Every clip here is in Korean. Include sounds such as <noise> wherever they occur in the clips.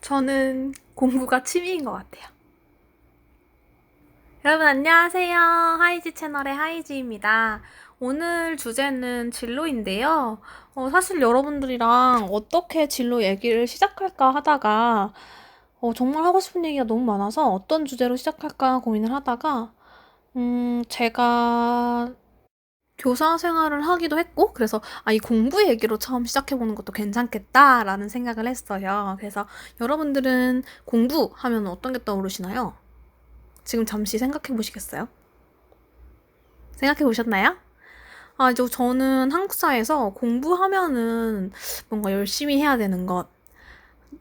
저는 공부가 취미인 것 같아요. 여러분 안녕하세요. 하이지 채널의 하이지입니다. 오늘 주제는 진로인데요. 어, 사실 여러분들이랑 어떻게 진로 얘기를 시작할까 하다가 어, 정말 하고 싶은 얘기가 너무 많아서 어떤 주제로 시작할까 고민을 하다가 음, 제가 교사 생활을 하기도 했고, 그래서, 아, 이 공부 얘기로 처음 시작해보는 것도 괜찮겠다라는 생각을 했어요. 그래서 여러분들은 공부 하면 어떤 게 떠오르시나요? 지금 잠시 생각해 보시겠어요? 생각해 보셨나요? 아, 이제 저는 한국 사회에서 공부하면은 뭔가 열심히 해야 되는 것,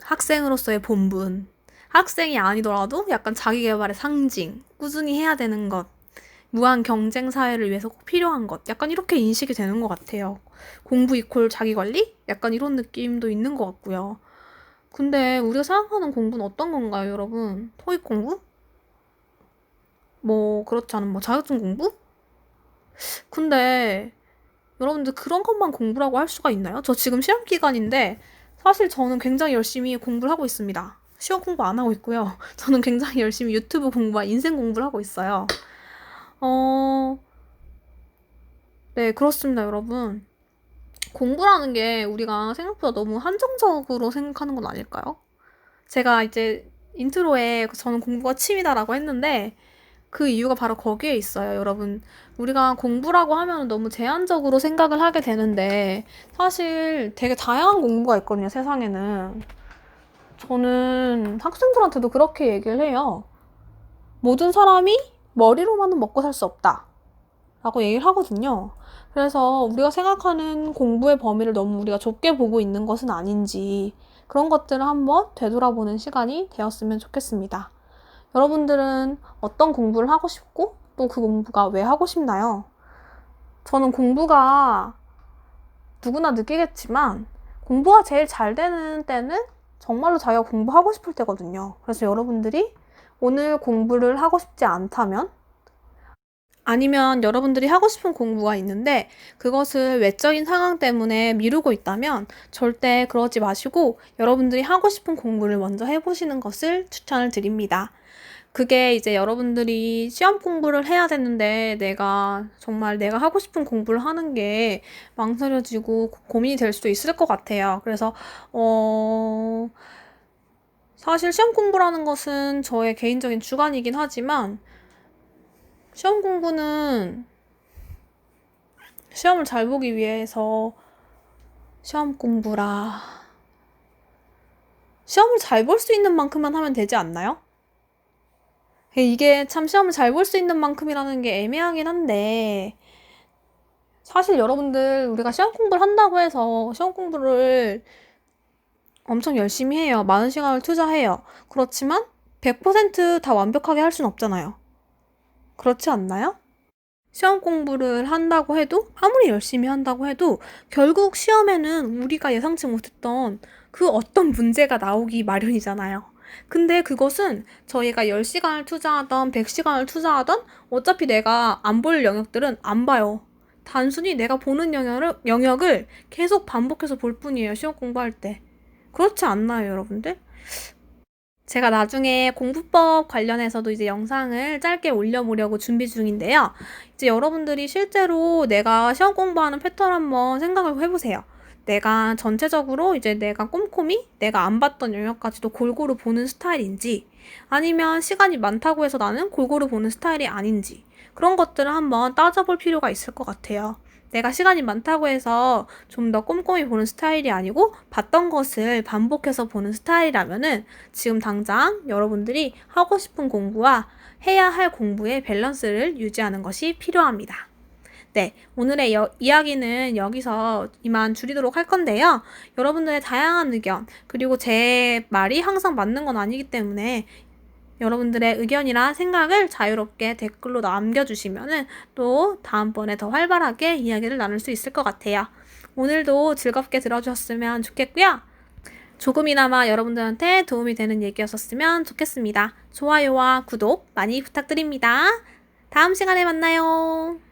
학생으로서의 본분, 학생이 아니더라도 약간 자기 개발의 상징, 꾸준히 해야 되는 것, 무한 경쟁 사회를 위해서 꼭 필요한 것. 약간 이렇게 인식이 되는 것 같아요. 공부 이퀄 자기 관리? 약간 이런 느낌도 있는 것 같고요. 근데 우리가 생각하는 공부는 어떤 건가요, 여러분? 토익 공부? 뭐, 그렇지 않은 뭐 자격증 공부? 근데 여러분들 그런 것만 공부라고 할 수가 있나요? 저 지금 시험 기간인데 사실 저는 굉장히 열심히 공부를 하고 있습니다. 시험 공부 안 하고 있고요. <laughs> 저는 굉장히 열심히 유튜브 공부와 인생 공부를 하고 있어요. 어, 네, 그렇습니다, 여러분. 공부라는 게 우리가 생각보다 너무 한정적으로 생각하는 건 아닐까요? 제가 이제 인트로에 저는 공부가 취미다라고 했는데 그 이유가 바로 거기에 있어요, 여러분. 우리가 공부라고 하면 너무 제한적으로 생각을 하게 되는데 사실 되게 다양한 공부가 있거든요, 세상에는. 저는 학생들한테도 그렇게 얘기를 해요. 모든 사람이 머리로만은 먹고 살 수 없다. 라고 얘기를 하거든요. 그래서 우리가 생각하는 공부의 범위를 너무 우리가 좁게 보고 있는 것은 아닌지 그런 것들을 한번 되돌아보는 시간이 되었으면 좋겠습니다. 여러분들은 어떤 공부를 하고 싶고 또 그 공부가 왜 하고 싶나요? 저는 공부가 누구나 느끼겠지만 공부가 제일 잘 되는 때는 정말로 자기가 공부하고 싶을 때거든요. 그래서 여러분들이 오늘 공부를 하고 싶지 않다면 아니면 여러분들이 하고 싶은 공부가 있는데 그것을 외적인 상황 때문에 미루고 있다면 절대 그러지 마시고 여러분들이 하고 싶은 공부를 먼저 해보시는 것을 추천을 드립니다. 그게 이제 여러분들이 시험 공부를 해야 되는데 내가 정말 내가 하고 싶은 공부를 하는 게 망설여지고 고민이 될 수도 있을 것 같아요. 그래서, 어, 사실 시험 공부라는 것은 저의 개인적인 주관이긴 하지만 시험 공부는 시험을 잘 보기 위해서 시험 공부라. 시험을 잘 볼 수 있는 만큼만 하면 되지 않나요? 이게 참 시험을 잘 볼 수 있는 만큼이라는 게 애매하긴 한데, 사실 여러분들 우리가 시험 공부를 한다고 해서 시험 공부를 엄청 열심히 해요. 많은 시간을 투자해요. 그렇지만 100%다 완벽하게 할 수는 없잖아요. 그렇지 않나요? 시험 공부를 한다고 해도 아무리 열심히 한다고 해도 결국 시험에는 우리가 예상치 못했던 그 어떤 문제가 나오기 마련이잖아요. 근데 그것은 저희가 10시간을 투자하던 100시간을 투자하던 어차피 내가 안 볼 영역들은 안 봐요. 단순히 내가 보는 영역을 계속 반복해서 볼 뿐이에요. 시험 공부할 때. 그렇지 않나요, 여러분들? 제가 나중에 공부법 관련해서도 이제 영상을 짧게 올려보려고 준비 중인데요. 이제 여러분들이 실제로 내가 시험 공부하는 패턴 한번 생각을 해보세요. 내가 전체적으로 이제 내가 꼼꼼히 내가 안 봤던 영역까지도 골고루 보는 스타일인지 아니면 시간이 많다고 해서 나는 골고루 보는 스타일이 아닌지 그런 것들을 한번 따져볼 필요가 있을 것 같아요. 내가 시간이 많다고 해서 좀 더 꼼꼼히 보는 스타일이 아니고 봤던 것을 반복해서 보는 스타일이라면은 지금 당장 여러분들이 하고 싶은 공부와 해야 할 공부의 밸런스를 유지하는 것이 필요합니다. 네, 오늘의 여, 이야기는 여기서 이만 줄이도록 할 건데요. 여러분들의 다양한 의견, 그리고 제 말이 항상 맞는 건 아니기 때문에 여러분들의 의견이나 생각을 자유롭게 댓글로 남겨주시면은 또 다음번에 더 활발하게 이야기를 나눌 수 있을 것 같아요. 오늘도 즐겁게 들어주셨으면 좋겠고요. 조금이나마 여러분들한테 도움이 되는 얘기였었으면 좋겠습니다. 좋아요와 구독 많이 부탁드립니다. 다음 시간에 만나요.